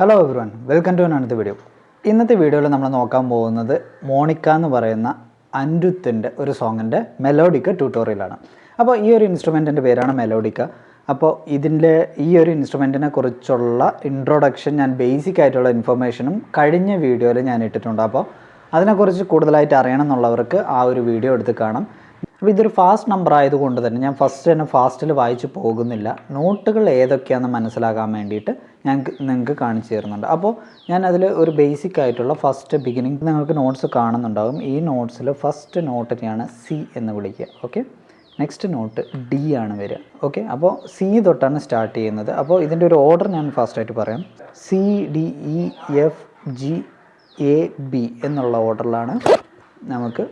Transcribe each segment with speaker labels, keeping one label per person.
Speaker 1: Hello everyone welcome to അനത്തെ video ഇന്നത്തെ വീഡിയോയിൽ നമ്മൾ നോക്കാൻ പോകുന്നത് മോണിക്ക എന്ന് പറയുന്ന അൻരുത്തിന്റെ ഒരു സോങ്ങിന്റെ മെലോഡിക്ക ട്യൂട്ടോറിയലാണ് അപ്പോൾ ഈ ഒരു ഇൻസ്ട്രുമെന്റിന്റെ പേരാണ് മെലോഡിക്ക അപ്പോൾ ഇതിന്റെ ഈ ഒരു ഇൻസ്ട്രുമെന്റിനെ കുറിച്ചുള്ള ഇൻട്രൊഡക്ഷൻ ഞാൻ ബേസിക് ആയിട്ടുള്ള ഇൻഫർമേഷനും കഴിഞ്ഞ വീഡിയോയിൽ ഞാൻ ഇട്ടിട്ടുണ്ട്. അപ്പോൾ അതിനെക്കുറിച്ച് കൂടുതലായിട്ട് അറിയണം എന്നുള്ളവർക്ക് ആ ഒരു വീഡിയോ എടുത്ത് കാണാം. അപ്പോൾ ഇതൊരു ഫാസ്റ്റ് നമ്പർ ആയതുകൊണ്ട് തന്നെ ഞാൻ ഫസ്റ്റ് തന്നെ ഫാസ്റ്റിൽ വായിച്ച് പോകുന്നില്ല. നോട്ടുകൾ ഏതൊക്കെയാണെന്ന് മനസ്സിലാക്കാൻ വേണ്ടിയിട്ട് ഞാൻ നിങ്ങൾക്ക് കാണിച്ചു തരുന്നുണ്ട്. അപ്പോൾ ഞാൻ അതിൽ ഒരു ബേസിക് ആയിട്ടുള്ള ഫസ്റ്റ് ബിഗിനിങ് നിങ്ങൾക്ക് നോട്ട്സ് കാണുന്നുണ്ടാകും. ഈ നോട്ട്സിൽ ഫസ്റ്റ് നോട്ടിനെയാണ് സി എന്ന് വിളിക്കുക. ഓക്കെ നെക്സ്റ്റ് നോട്ട് ഡി ആണ് വരിക. ഓക്കെ അപ്പോൾ സി തൊട്ടാണ് സ്റ്റാർട്ട് ചെയ്യുന്നത്. അപ്പോൾ ഇതിന്റെ ഒരു ഓർഡർ ഞാൻ ഫാസ്റ്റായിട്ട് പറയാം. C D E F G A B എന്നുള്ള ഓർഡറിലാണ് നമുക്ക്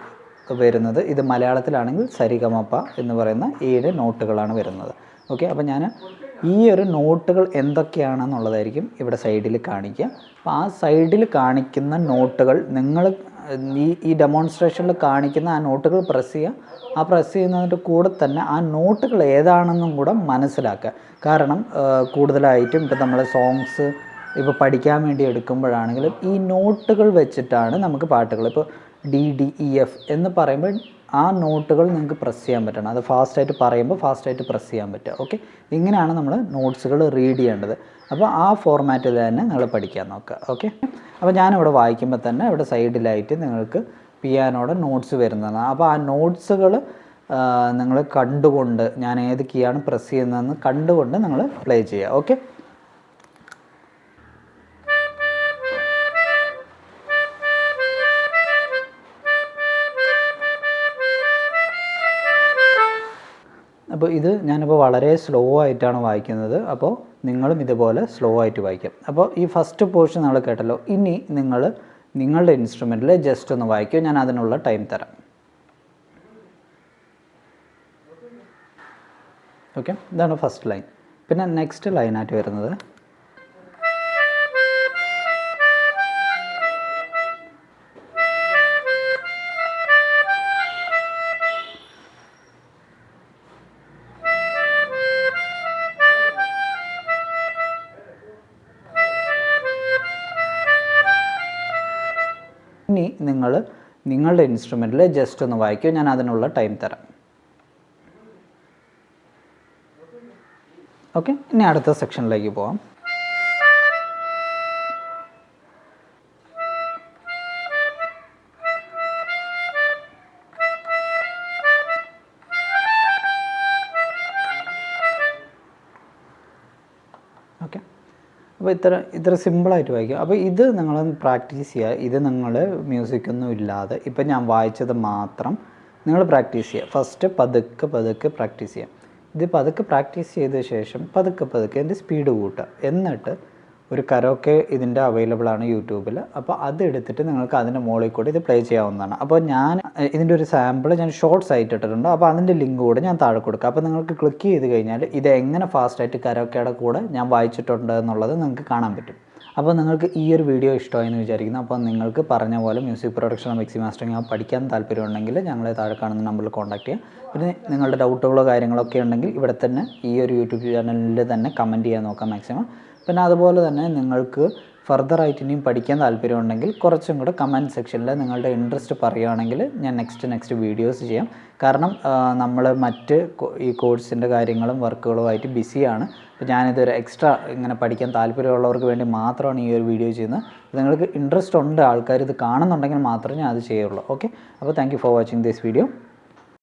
Speaker 1: വരുന്നത് ഇത് മലയാളത്തിലാണെങ്കിൽ സരിഗമപ്പ എന്ന് പറയുന്ന ഏഴ് നോട്ടുകളാണ് വരുന്നത്. ഓക്കെ അപ്പോൾ ഞാൻ ഈ ഒരു നോട്ടുകൾ എന്തൊക്കെയാണെന്നുള്ളതായിരിക്കും ഇവിടെ സൈഡിൽ കാണിക്കുക. അപ്പോൾ ആ സൈഡിൽ കാണിക്കുന്ന നോട്ടുകൾ നിങ്ങൾ ഈ ഈ ഡെമോൺസ്ട്രേഷനിൽ കാണിക്കുന്ന ആ നോട്ടുകൾ പ്രസ് ചെയ്യുക. ആ പ്രസ് ചെയ്യുന്നതിന്റെ കൂടെ തന്നെ ആ നോട്ടുകൾ ഏതാണെന്നും കൂടെ മനസ്സിലാക്കുക. കാരണം കൂടുതലായിട്ടും ഇപ്പം നമ്മൾ സോങ്സ് ഇപ്പോൾ പഠിക്കാൻ വേണ്ടി എടുക്കുമ്പോഴാണെങ്കിലും ഈ നോട്ടുകൾ വെച്ചിട്ടാണ് നമുക്ക് പാട്ടുകൾ. ഇപ്പോൾ ഡി ഡി ഇ എഫ് എന്ന് പറയുമ്പോൾ ആ നോട്ടുകൾ നിങ്ങൾക്ക് പ്രസ് ചെയ്യാൻ പറ്റണം. അത് ഫാസ്റ്റായിട്ട് പറയുമ്പോൾ ഫാസ്റ്റായിട്ട് പ്രസ് ചെയ്യാൻ പറ്റുക. ഓക്കെ ഇങ്ങനെയാണ് നമ്മൾ നോട്ട്സുകൾ റീഡ് ചെയ്യേണ്ടത്. അപ്പോൾ ആ ഫോർമാറ്റിൽ തന്നെ നിങ്ങൾ പഠിക്കാൻ നോക്കുക. ഓക്കെ അപ്പോൾ ഞാനിവിടെ വായിക്കുമ്പോൾ തന്നെ ഇവിടെ സൈഡിലായിട്ട് നിങ്ങൾക്ക് പിയാനോടെ നോട്ട്സ് വരുന്നതാണ്. അപ്പോൾ ആ നോട്ട്സുകൾ നിങ്ങൾ കണ്ടുകൊണ്ട് ഞാൻ ഏത് കീയാണ് പ്രസ് ചെയ്യുന്നതെന്ന് കണ്ടുകൊണ്ട് നിങ്ങൾ പ്ലേ ചെയ്യുക. ഓക്കെ അപ്പോൾ ഇത് ഞാനിപ്പോൾ വളരെ സ്ലോ ആയിട്ടാണ് വായിക്കുന്നത്. അപ്പോൾ നിങ്ങളും ഇതുപോലെ സ്ലോ ആയിട്ട് വായിക്കാം. അപ്പോൾ ഈ ഫസ്റ്റ് പോർഷൻ നമ്മൾ കേട്ടല്ലോ. ഇനി നിങ്ങൾ നിങ്ങളുടെ ഇൻസ്ട്രുമെന്റിൽ ജസ്റ്റ് ഒന്ന് വായിക്കും. ഞാൻ അതിനുള്ള ടൈം തരാം. ഓക്കെ ഇതാണ് ഫസ്റ്റ് ലൈൻ പിന്നെ നെക്സ്റ്റ് ലൈനായിട്ട് വരുന്നത്. ഇനി നിങ്ങൾ നിങ്ങളുടെ ഇൻസ്ട്രുമെന്റിൽ ജസ്റ്റ് ഒന്ന് വായിക്കും ഞാൻ അതിനുള്ള ടൈം തരാം. ഓക്കെ ഇനി അടുത്ത സെക്ഷനിലേക്ക് പോവാം. ഓക്കെ അപ്പോൾ ഇത്ര ഇത്ര സിമ്പിളായിട്ട് വായിക്കും. അപ്പോൾ ഇത് നിങ്ങൾ പ്രാക്ടീസ് ചെയ്യുക. ഇത് നിങ്ങൾ മ്യൂസിക്കൊന്നും ഇല്ലാതെ ഇപ്പം ഞാൻ വായിച്ചത് മാത്രം നിങ്ങൾ പ്രാക്ടീസ് ചെയ്യുക. ഫസ്റ്റ് പതുക്കെ പതുക്കെ പ്രാക്ടീസ് ചെയ്യാം ഇത് പതുക്കെ പ്രാക്ടീസ് ചെയ്ത ശേഷം പതുക്കെ പതുക്കെ എന്റെ സ്പീഡ് കൂട്ടുക. എന്നിട്ട് ഒരു കരോക്കെ ഇതിന്റെ അവൈലബിൾ ആണ് യൂട്യൂബിൽ. അപ്പോൾ അത് എടുത്തിട്ട് നിങ്ങൾക്ക് അതിന്റെ മുകളിൽ കൂടി ഇത് പ്ലേ ചെയ്യാവുന്നതാണ്. അപ്പോൾ ഞാൻ ഇതിന്റെ ഒരു സാമ്പിൾ ഞാൻ ഷോർട്ട്സ് ആയിട്ട് ഇട്ടിട്ടുണ്ട്. അപ്പോൾ അതിന്റെ ലിങ്ക് കൂടെ ഞാൻ താഴെ കൊടുക്കാം. അപ്പോൾ നിങ്ങൾക്ക് ക്ലിക്ക് ചെയ്ത് കഴിഞ്ഞാൽ ഇത് എങ്ങനെ ഫാസ്റ്റായിട്ട് കരോക്കയുടെ കൂടെ ഞാൻ വായിച്ചിട്ടുണ്ട് എന്നുള്ളത് നിങ്ങൾക്ക് കാണാൻ പറ്റും. അപ്പോൾ നിങ്ങൾക്ക് ഈ ഒരു വീഡിയോ ഇഷ്ടമായി എന്ന് വിചാരിക്കുന്നു. അപ്പോൾ നിങ്ങൾക്ക് പറഞ്ഞ പോലെ മ്യൂസിക് പ്രൊഡക്ഷൻ മിക്സി മാസ്റ്ററിങ് പഠിക്കാൻ താല്പര്യമുണ്ടെങ്കിൽ ഞങ്ങളെ താഴെ കാണുന്ന നമ്പറിൽ കോൺടാക്ട് ചെയ്യാം. പിന്നെ നിങ്ങളുടെ ഡൗട്ടുകളോ കാര്യങ്ങളൊക്കെ ഉണ്ടെങ്കിൽ ഇവിടെ തന്നെ ഈ ഒരു യൂട്യൂബ് ചാനലിൽ തന്നെ കമന്റ് ചെയ്യാൻ നോക്കാം മാക്സിമം പിന്നെ അതുപോലെ തന്നെ നിങ്ങൾക്ക് ഫർദർ ആയിട്ട് ഇനിയും പഠിക്കാൻ താല്പര്യമുണ്ടെങ്കിൽ കുറച്ചും കൂടെ കമന്റ് സെക്ഷനിൽ നിങ്ങളുടെ ഇൻട്രസ്റ്റ് പറയുകയാണെങ്കിൽ ഞാൻ നെക്സ്റ്റ് നെക്സ്റ്റ് വീഡിയോസ് ചെയ്യാം. കാരണം നമ്മൾ മറ്റ് ഈ കോഴ്സിന്റെ കാര്യങ്ങളും വർക്കുകളുമായിട്ട് ബിസിയാണ് അപ്പോൾ ഞാനിതൊരു എക്സ്ട്രാ ഇങ്ങനെ പഠിക്കാൻ താല്പര്യമുള്ളവർക്ക് വേണ്ടി മാത്രമാണ് ഈ ഒരു വീഡിയോ ചെയ്യുന്നത്. നിങ്ങൾക്ക് ഇൻട്രസ്റ്റ് ഉണ്ട് ആൾക്കാർ ഇത് കാണുന്നുണ്ടെങ്കിൽ മാത്രമേ ഞാൻ അത് ചെയ്യുള്ളൂ. ഓക്കെ അപ്പോൾ thank for watching this video